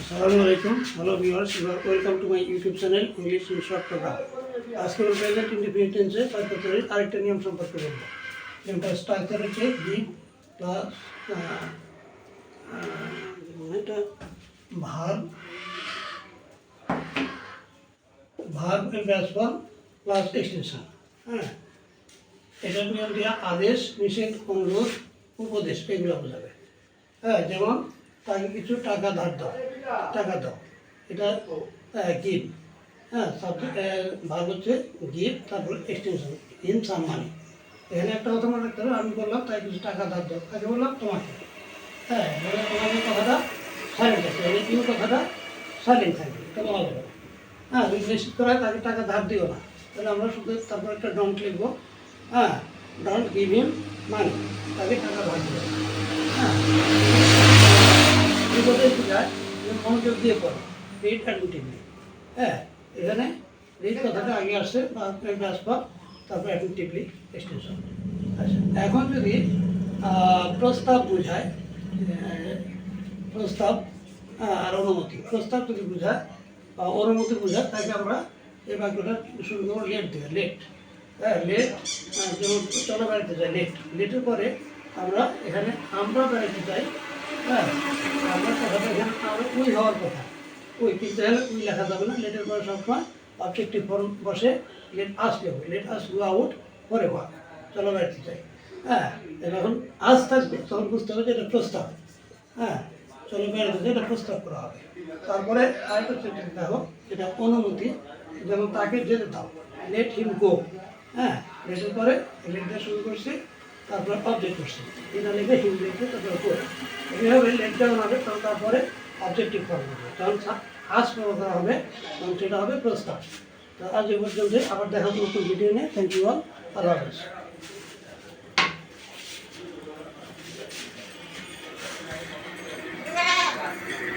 আসসালামু আলাইকুম, hello viewers welcome to my YouTube channel English short program আজকে আমরা প্রেজেন্ট ইন্ডিপেন্ডেন্ট টেন্সে আরেকটা নিয়ম সম্পর্কে বলব। যেমনটা স্ট্রাকচার হচ্ছে বি প্লাস এটা ভার ভার ব্যাসফল প্লাস এক্সটেনশন হ্যাঁ? এটার নিয়ম দিয়ে আদেশ, নিষেধ, অনুরোধ, উপদেশ, এগুলো বোঝাবে। হ্যাঁ যেমন তাকে কিছু টাকা ধার দাও টাকা দাও। এটা গিফট হ্যাঁ সাবজেক্ট ভাগ হচ্ছে গিফট তারপর এক্সটেনশন ইন সাম মানি এখানে একটা কথা মনে রাখতে হবে আমি বললাম তাই কিছু টাকা ধার দাও। তাকে বললাম তোমাকে। হ্যাঁ বলে তোমাকে কথাটা সাইলেন্ট আছে। মানে ইউ কথাটা? সাইলেন্ট থাকবে এটা বলা যাবে না। হ্যাঁ যদি নিশ্চিত করা হয় তাকে টাকা ধার দিও না। তাহলে আমরা শুধু তারপর একটা ডন্ট লিখব। হ্যাঁ ডন্ট গিভ হিম মানি তাকে টাকা ধার দিও হ্যাঁ এই কথাই বোঝায় যে মনোযোগ দিয়ে পড়ো। রিড অ্যাডমিটিভলি হ্যাঁ এখানে রিড কথাটা আগে আসছে ব্যাসপদ তারপর অ্যাডমিটিভলি এক্সটেনশন আচ্ছা এখন যদি প্রস্তাব বোঝায় প্রস্তাব আর অনুমতি। প্রস্তাব যদি বোঝায়, বা অনুমতি বোঝায় তাকে আমরা এই বাক্যটা শুরু করব লেট দিয়ে লেট হ্যাঁ লেট যেমন চলো বেড়াতে যাই লেট লেটের পরে আমরা এখানে আমরা বেড়াতে চাই হ্যাঁ আমরা ওই হওয়ার কথা ওই কিন্তু ওই লেখা যাবে না লেটের পরে সবসময় অবজেক্টিভ ফর্ম বসে লেট আসতে লেট আস গো আউট পরে ওয়াক চলো বেড়াতে চাই হ্যাঁ এটা যখন আজ থাকবে তখন বুঝতে হবে যে এটা প্রস্তাব হ্যাঁ চলো বেড়াতে চাই এটা প্রস্তাব করা হবে তারপরে আরেকটা সেন্টেন্স দেখো যেটা অনুমতি যেমন তাকে যেতে দাও লেট হিম গো হ্যাঁ লেটের পরে লেটটা শুরু করছে তারপরে অবজেক্ট করছে এটা লিখে হিম লিখে তারপরে করে এইভাবে লেট ডাউন হবে তখন তারপরে অবজেক্টিভ ফর্ম হবে। আজ হবে তখন সেটা হবে প্রস্তাব। আজ এ পর্যন্ত আবার দেখা নতুন ভিডিও নিয়ে। থ্যাংক ইউ অল আল্লাহ হাফেজ।